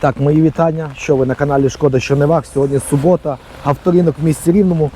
Так, мої вітання. Що ви на каналі Шкода що не вах. Сьогодні субота, авторинок в місті Рівному.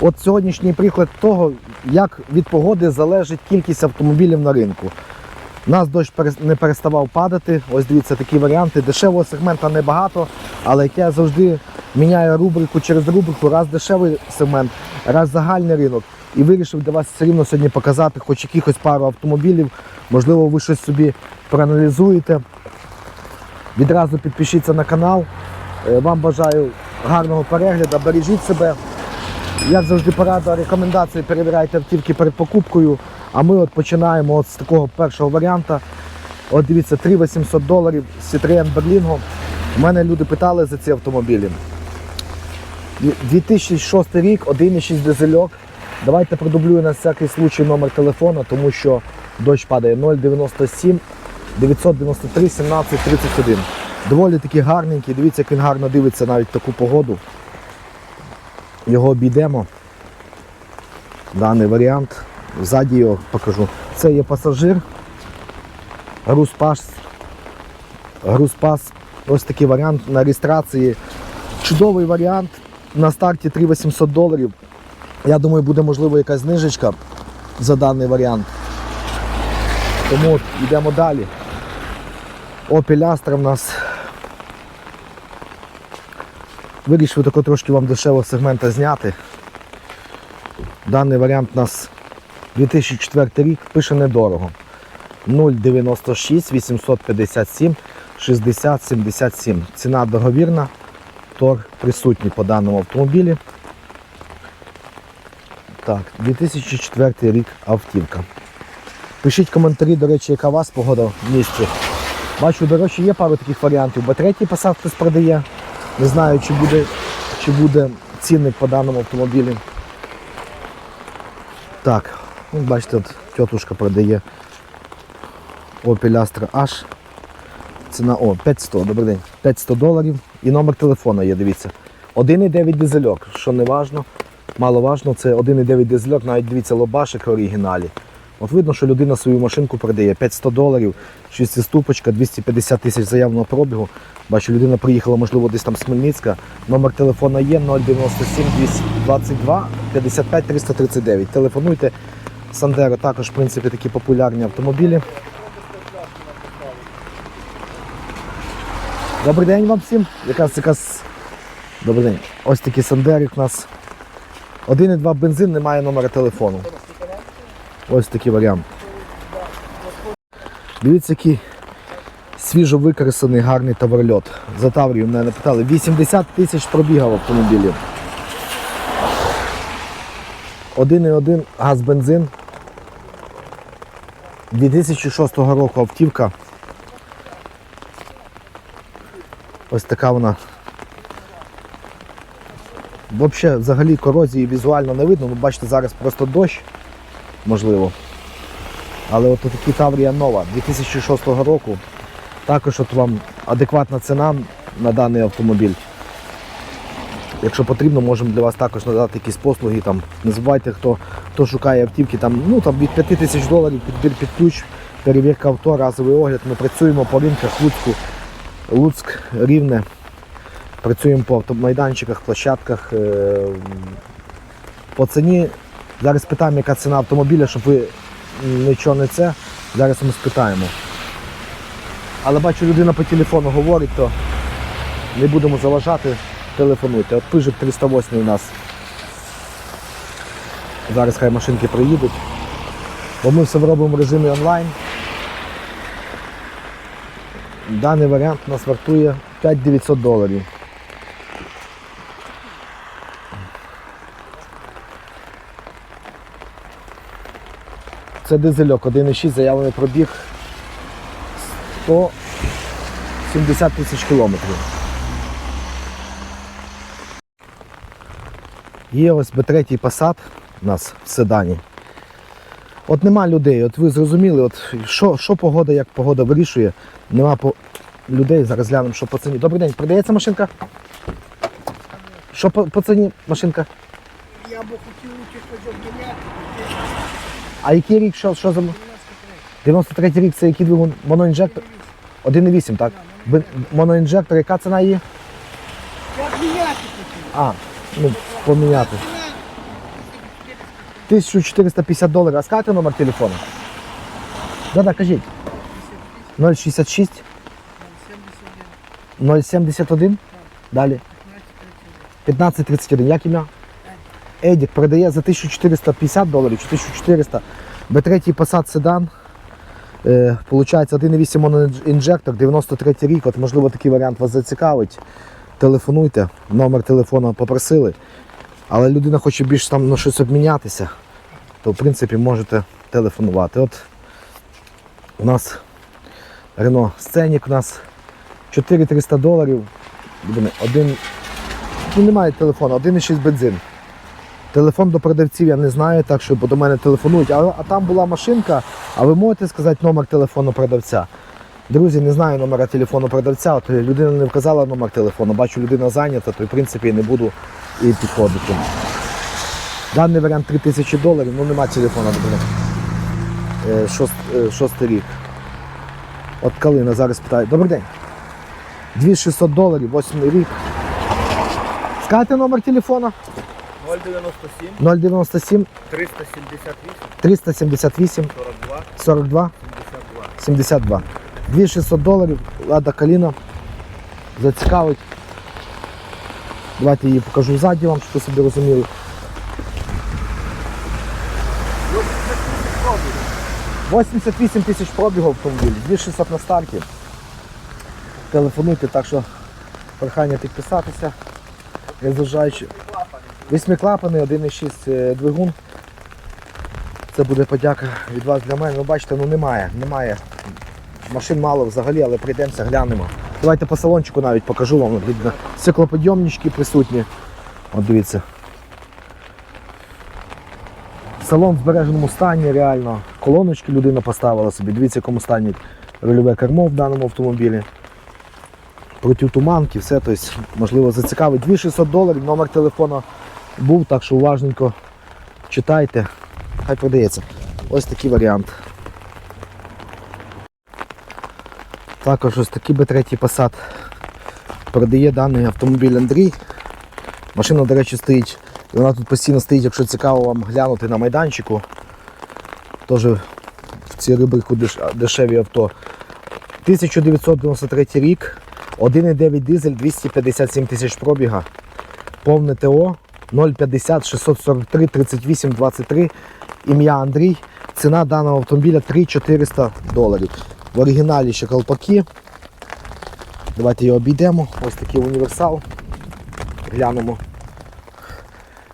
От сьогоднішній приклад того, як від погоди залежить кількість автомобілів на ринку. Нас дощ не переставав падати. Ось дивіться такі варіанти. Дешевого сегмента небагато, але як я завжди міняю рубрику через рубрику, раз дешевий сегмент, раз загальний ринок. І вирішив для вас все рівно сьогодні показати хоч якихось пару автомобілів. Можливо, ви щось собі проаналізуєте. Відразу підпишіться на канал. Е, Вам бажаю гарного перегляду, бережіть себе. Як завжди порада, рекомендації перевіряйте автівки перед покупкою. А ми от починаємо от з такого першого варіанта. От дивіться, 3800 доларів з Citroen Berlingo. У мене люди питали за ці автомобілі. 2006 рік, 1,6 дизельок. Давайте продублюю на всякий случай номер телефону, тому що дощ падає 097 993 17 31. Доволі таки гарненький. Дивіться, як він гарно дивиться навіть таку погоду. Його обійдемо. Даний варіант. Ззаді його покажу. Це є пасажир. Грузпас. Грузпас. Ось такий варіант на реєстрації. Чудовий варіант. На старті 3800 доларів. Я думаю, буде можливо якась знижечка за даний варіант. Тому йдемо далі. Opel Astra в нас. Вирішив тако трошки вам дешевого сегмента зняти. Даний варіант у нас 2004 рік, пише недорого. 096 857 60 77. Ціна договірна, торг присутній по даному автомобілі. Так, 2004 рік автівка. Пишіть коментарі, до речі, яка у вас погода в місті. Бачу, до речі, є пару таких варіантів. Батарейки Passat хтось продає. Не знаю, чи буде, чи буде цінник по даному автомобілі. Так, от бачите, от тітушка продає Opel Astra H. Ціна о, 500, добрий день. 500 доларів і номер телефону є, дивіться. 1,9 дизельок, що не важно, мало важно, це 1,9 дизельок, навіть дивіться лобашик в оригіналі. От видно, що людина свою машинку продає 500 доларів, шестиступочка, 250 тисяч заявного пробігу. Бачу, людина приїхала, можливо, десь там з Хмельницька. Номер телефона є 097 222 55 339. Телефонуйте. Сандеро також, в принципі, такі популярні автомобілі. Добрий день вам всім. Якраз якась. Добрий день. Ось такий Сандерик у нас. 1,2 бензин, немає номера телефону. Ось такий варіант. Дивіться, який свіжо використаний гарний товарльот. За Таврію мене питали. 80 тисяч пробігав автомобілів. 1,1 газ бензин. 2006 року автівка. Ось така вона. Взагалі, взагалі корозії візуально не видно. Ви бачите, зараз просто дощ, можливо. Але от такі Таврія нова 2006 року. Також от вам адекватна ціна на даний автомобіль. Якщо потрібно, можемо для вас також надати якісь послуги. Там, не забувайте, хто, хто шукає автівки, там, ну, там від 5 тисяч доларів підбір під ключ, перевірка авто, разовий огляд. Ми працюємо по ринках Луцьку, Луцьк, Рівне. Працюємо по автомайданчиках, площадках. е, По ціні. Зараз питаємо, яка ціна автомобіля, щоб ви нічого не це. Зараз ми спитаємо. Але бачу, людина по телефону говорить, то не будемо заважати, телефонуйте. От пижик 308 у нас. Зараз хай машинки приїдуть. Бо ми все робимо в режимі онлайн. Даний варіант нас вартує 5900 доларів. Це дизельок 1,6 заявлений пробіг 170 тисяч кілометрів. Є ось Б3 Passat у нас в седані. От нема людей, от ви зрозуміли, от що, що погода, як погода вирішує, нема по... людей, зараз глянемо, що по ціні. Добрий день, продається машинка? Що по, по ціні машинка? Я би хотів щось обміняти. А який рік, що, що за... 93 рік це який двигун? Моноінжектор? 1,8, так? Моноінжектор, яка ціна її? Я обменять хочу. А, ну, поміняти. 1450 доларів. А скажете номер телефону? Да-да, кажіть. 066 071. Далі. 1531. Як ім'я? Едік продає за 1450 доларів чи 1400. Б3 Passat седан. Е, Получається 1,8 моноінжектор, 93 рік. От, можливо, такий варіант вас зацікавить. Телефонуйте, номер телефону попросили. Але людина хоче більш там на щось обмінятися, то в принципі можете телефонувати. От у нас Renault Scenic у нас 4300 доларів. Один, ну немає телефону, 1,6 бензин. Телефон до продавців я не знаю, так що до мене телефонують. А, а там була машинка, а ви можете сказати номер телефону продавця. Друзі, не знаю номера телефону продавця, от людина не вказала номер телефону, бачу, людина зайнята, то в принципі не буду і підходити. Даний варіант 3000 доларів, ну нема телефона добре. Е, е, шостий рік. От Калина зараз питає. Добрий день. 2600 доларів, восьмий рік. Скажете номер телефона? 097 097 378 378 42 42 72. 72. 2600 доларів, Лада Каліна. Зацікавить. Давайте її покажу ззаді вам, щоб ви собі розуміли. – 88 тисяч пробігу автомобіль, 2600 на старті. Телефонуйте, так що прохання підписатися. Незважаючи. Восьмиклапаний, 1,6 е, двигун. Це буде подяка від вас для мене. Ви бачите, ну немає, немає. Машин мало взагалі, але прийдемося, глянемо. Давайте по салончику навіть покажу вам. Видно, стеклоподйомнички присутні. От дивіться. Салон в збереженому стані, реально. Колоночки людина поставила собі. Дивіться, якому стані рульове кермо в даному автомобілі. Протитуманки, все, тобто, можливо, зацікавить. 2600 доларів, номер телефона був, так що уважненько читайте. Хай продається. Ось такий варіант. Також ось такий B3 Passat продає даний автомобіль Андрій. Машина, до речі, стоїть. І вона тут постійно стоїть, якщо цікаво вам глянути на майданчику. Теж в цій рубрику дешеві авто. 1993 рік, 1,9 дизель, 257 тисяч пробіга, повне ТО 050 643 38 23. Ім'я Андрій. Ціна даного автомобіля 3400 доларів. В оригіналі ще колпаки. Давайте його обійдемо. Ось такий універсал. Глянемо.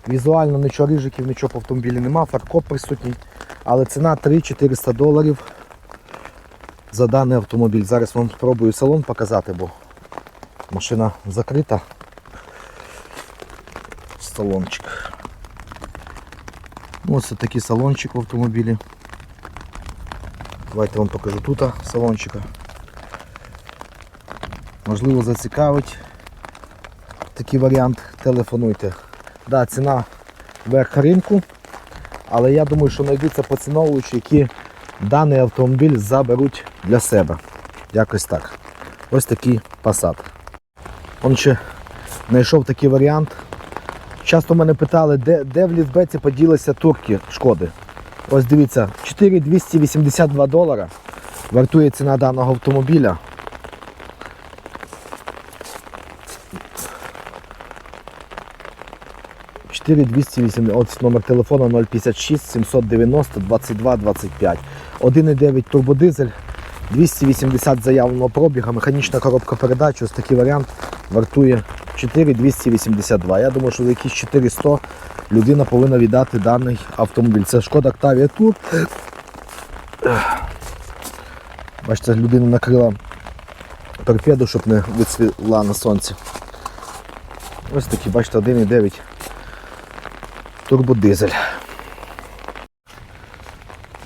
Візуально нічого рижиків, нічого по автомобілі нема, фаркоп присутній. Але ціна 3400 доларів за даний автомобіль. Зараз вам спробую салон показати, бо машина закрита. Салончик. Ось такий салончик в автомобілі. Давайте вам покажу тут салончика. Можливо зацікавить такий варіант, телефонуйте. Да, ціна верх ринку, але я думаю, що знайдуться поціновувачі, які даний автомобіль заберуть для себе. Якось так. Ось такий Passat. Он ще знайшов такий варіант. Часто мене питали, де, де в літбеці поділися турки шкоди. Ось дивіться, 4282 долара вартує ціна даного автомобіля. – 4208, от номер телефону 056 790 22 25. 1,9 турбодизель, 280 заявленого пробіга, механічна коробка передач, ось такий варіант вартує 4282. Я думаю, що за якісь 400 людина повинна віддати даний автомобіль. Це шкода Octavia. Бачите, людина накрила торпеду, щоб не відсвіла на сонці. Ось такий, бачите, 1,9 турбодизель.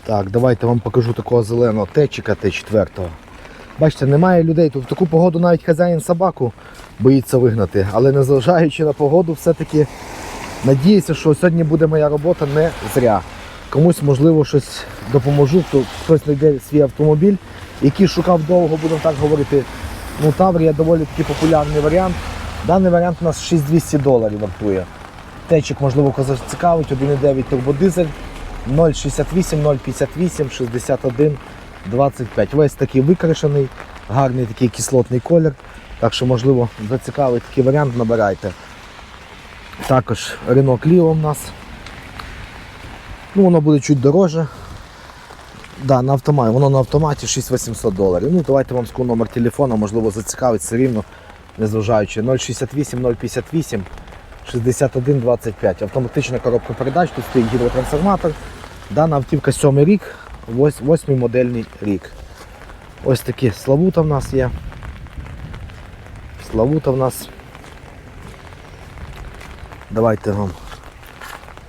Так, давайте вам покажу такого зеленого течика Т4. Бачите, немає людей. Тут в таку погоду навіть хазяїн собаку боїться вигнати. Але незважаючи на погоду, все-таки надіюся, що сьогодні буде моя робота не зря. Комусь, можливо, щось допоможу, хто хтось знайде свій автомобіль який шукав довго, будемо так говорити. Ну, Таврія доволі таки популярний варіант. Даний варіант у нас 6200 доларів вартує. Течик, можливо, кого зацікавить, 1,9 турбодизель, 0,68, 0,58, 61, 25. Весь такий викрашений, гарний такий кислотний колір. Так що, можливо, зацікавить такий варіант, набирайте. Також Renault Clio у нас. Ну, воно буде чуть дороже. Да, на автоматі. Воно на автоматі 6800 доларів. Ну, давайте вам скажу номер телефона, можливо, зацікавить все рівно, незважаючи. 068 058 61 25. Автоматична коробка передач, тут стоїть гідротрансформатор. Дана автівка 7 рік, 8 модельний рік. Ось такі Славута в нас є. Славута в нас. Давайте вам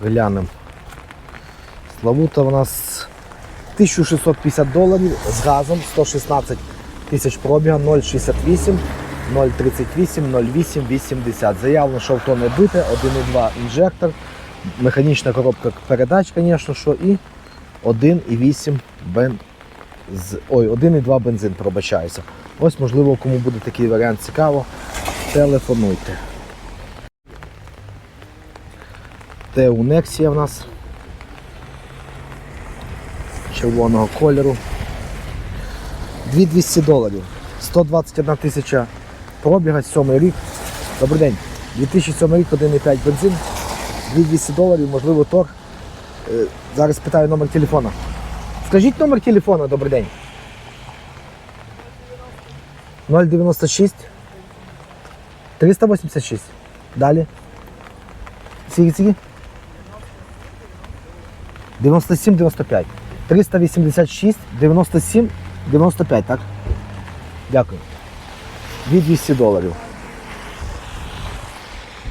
глянемо. Славута в нас 1650 доларів з газом 116 тисяч пробіга 0,68, 0,38, 0,8, 80. Заявлено, що авто не бите, 1,2 інжектор, механічна коробка передач, звісно, що і 1,8 бен... Ой, 1,2 бензин, пробачаюся. Ось, можливо, кому буде такий варіант цікаво, телефонуйте. Теу Нексія в нас червоного кольору. 2200 доларів. 121 тисяча пробіга, 7 рік. Добрий день. 2007 рік 1,5 бензин. 2200 доларів, можливо, торг. Е, Зараз питаю номер телефона. Скажіть номер телефона, добрий день. 096 386. Далі. Скільки, скільки? 97 95. 386 97 95, так? Дякую. Від 200 доларів.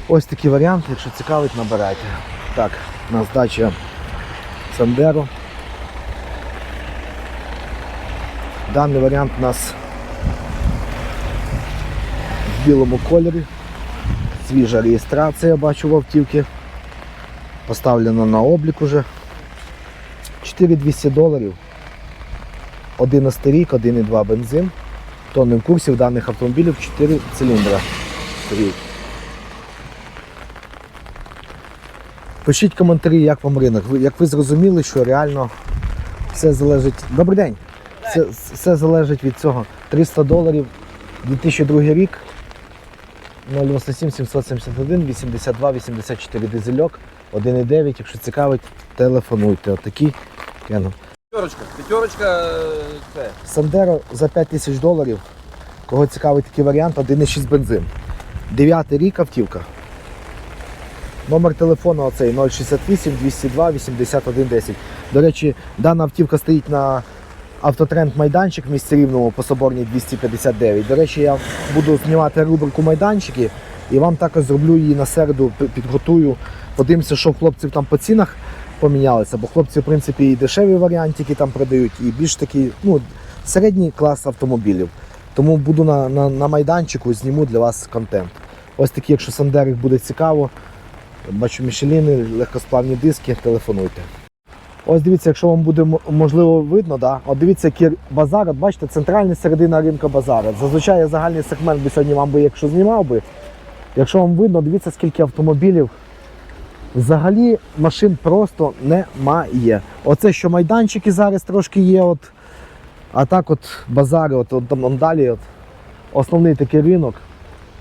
Ось такий варіант, якщо цікавить, набирайте. Так, у нас дача Сандеро. Даний варіант у нас білому кольорі. Свіжа реєстрація, бачу в автівці. Поставлена на облік уже. 4200 доларів. 11 рік, 1,2 бензин. Хто не в курсі даних автомобілів 4 циліндра. Пишіть коментарі, як вам ринок. Як ви зрозуміли, що реально все залежить. Добрий день! Все, все залежить від цього. 300 доларів 2002 рік. 097 771 82 84 дизельок 1,9. Якщо цікавить, телефонуйте. Отакий Canon. П'ятерочка, п'ятерочка е, це. Сандеро за 5 тисяч доларів. Кого цікавить такий варіант, 1,6 бензин. 9 рік автівка. Номер телефону оцей 068 202 81 10. До речі, дана автівка стоїть на автотренд майданчик в місті Рівному по Соборній 259. До речі, я буду знімати рубрику майданчики і вам також зроблю її на середу, підготую. Подивимося, що в хлопців там по цінах помінялися, бо хлопці, в принципі, і дешеві варіантики там продають, і більш такі, ну, середній клас автомобілів. Тому буду на, на, на майданчику, зніму для вас контент. Ось такі, якщо Сандерик буде цікаво, бачу Мішеліни, легкосплавні диски, телефонуйте. Ось дивіться, якщо вам буде можливо видно, да? от дивіться, який базар, от бачите, центральна середина ринку базара. Зазвичай загальний сегмент би сьогодні вам би, якщо знімав би. Якщо вам видно, дивіться, скільки автомобілів. Взагалі машин просто немає. Оце що майданчики зараз трошки є, от, а так от базари, от, от там далі, от, основний такий ринок.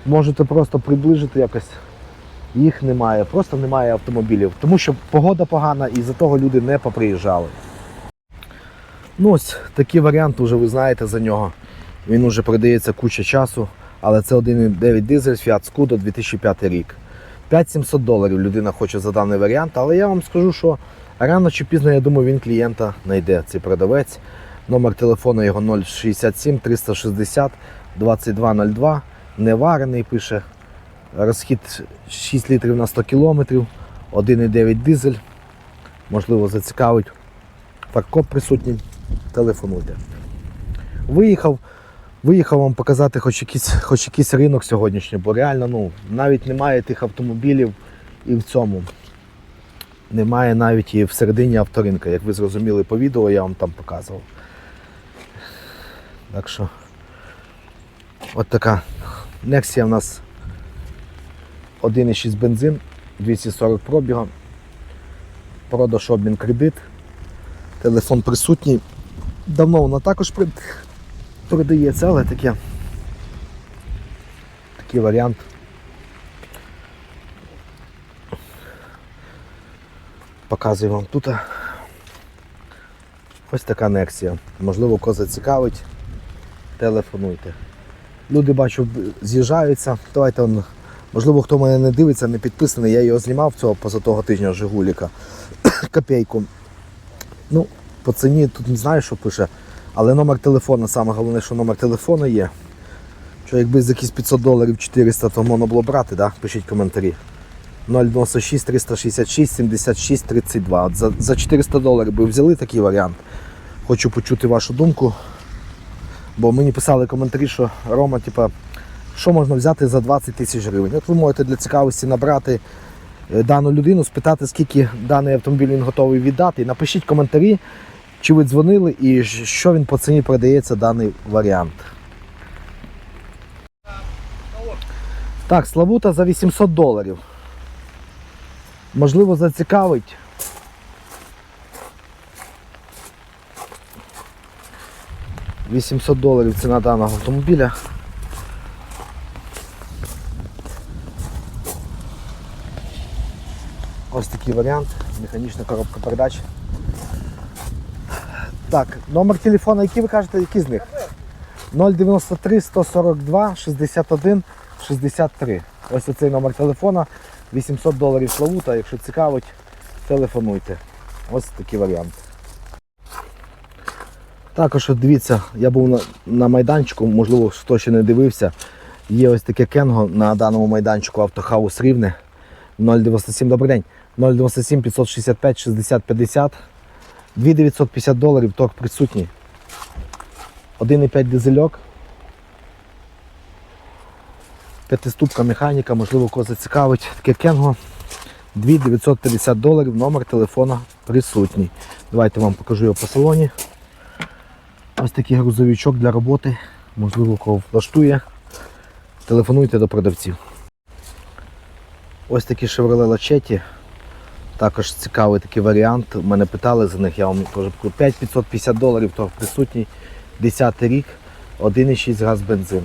Можете просто приближити якось. Їх немає, просто немає автомобілів. Тому що погода погана і за того люди не поприїжджали. Ну ось такий варіант, уже ви знаєте за нього. Він уже продається куча часу, але це 1,9 дизель Fiat Scudo 2005 рік. 5700 доларів людина хоче за даний варіант, але я вам скажу, що рано чи пізно, я думаю, він клієнта знайде, цей продавець. Номер телефону його 067 360 2202. Неварений пише. Розхід 6 літрів на 100 кілометрів, 1,9 дизель. Можливо, зацікавить. Фаркоп присутній. Телефонуйте. Виїхав, виїхав вам показати хоч якийсь, хоч якийсь ринок сьогоднішній, бо реально ну, навіть немає тих автомобілів і в цьому. Немає навіть і всередині авторинка. Як ви зрозуміли по відео, я вам там показував. Так що от така Nexia в нас 1,6 бензин, 240 пробігу, продаж обмін кредит, телефон присутній. Давно вона також продається, але таке. Такий варіант. Показую вам тут. Ось така Nexia. Можливо, кого зацікавить. Телефонуйте. Люди бачу, з'їжджаються. Давайте он, можливо, хто мене не дивиться, не підписаний, я його знімав цього поза того тижня Жигуліка. Копійку. Ну, по ціні тут не знаю, що пише. Але номер телефона, саме головне, що номер телефона є. Що якби за якісь 500 доларів 400, то можна було брати, да? пишіть коментарі. 096 366 76 32. От за, за 400 доларів би взяли такий варіант. Хочу почути вашу думку. Бо мені писали коментарі, що Рома, типа, що можна взяти за 20 тисяч гривень. От ви можете для цікавості набрати е, дану людину, спитати, скільки даний автомобіль він готовий віддати. Напишіть коментарі, чи ви дзвонили і що він по ціні продається даний варіант. Так, Славута за 800 доларів. Можливо, зацікавить. «800 доларів ціна даного автомобіля. Ось такий варіант, механічна коробка передач. Так, номер телефона, який ви кажете, який з них? 093 142 61 63. Ось оцей номер телефона. 800 доларів Славута. Якщо цікавить, телефонуйте. Ось такий варіант. Також от дивіться, я був на, на майданчику, можливо, хто ще не дивився. Є ось таке кенго на даному майданчику Автохаус Рівне 097. Добрий день. 097 565 60 50. 2950 доларів, торг присутній. 1,5 дизельок. П'ятиступка механіка, можливо, кого зацікавить. Таке кенго. 2950 доларів, номер телефона присутній. Давайте вам покажу його по салоні. Ось такий грузовичок для роботи. Можливо, кого влаштує. Телефонуйте до продавців. Ось такі Chevrolet Lachetti. Також цікавий такий варіант. Мене питали за них, я вам теж покажу. 5550 доларів, торг присутній. 10 рік, 1,6 газ бензин.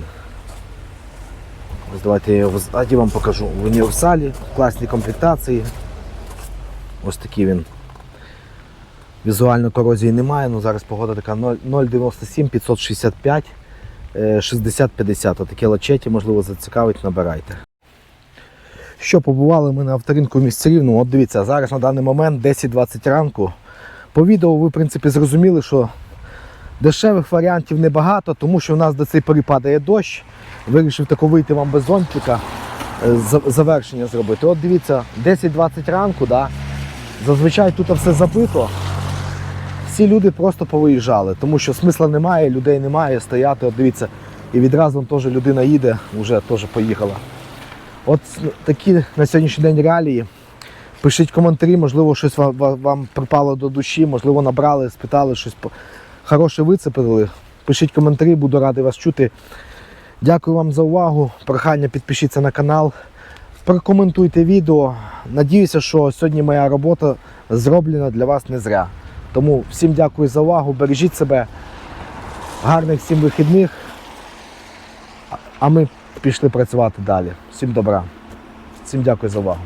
Ось давайте я його ззаді вам покажу. В універсалі, в класній комплектації. Ось такий він. Візуально корозії немає, ну зараз погода така 0,97, 565, е, 60, 50. Отакі лачеті, можливо, зацікавить, набирайте. Що побували ми на авторинку в місті Рівному. От дивіться, зараз на даний момент 10-20 ранку. По відео ви, в принципі, зрозуміли, що дешевих варіантів небагато, тому що в нас до цієї пори падає дощ. Вирішив тако вийти вам без зонтика, е, завершення зробити. От дивіться, 10-20 ранку, да, зазвичай тут все забито. Всі люди просто повиїжджали, тому що смисла немає, людей немає стояти. От дивіться, і відразу теж людина їде, вже теж поїхала. От такі на сьогоднішній день реалії. Пишіть коментарі, можливо, щось ва- ва- вам припало до душі, можливо, набрали, спитали щось хороше вицепили. Пишіть коментарі, буду радий вас чути. Дякую вам за увагу. Прохання підпишіться на канал, прокоментуйте відео. Надіюся, що сьогодні моя робота зроблена для вас не зря. Тому всім дякую за увагу, бережіть себе, гарних всім вихідних. А ми пішли працювати далі. Всім добра. Всім дякую за увагу.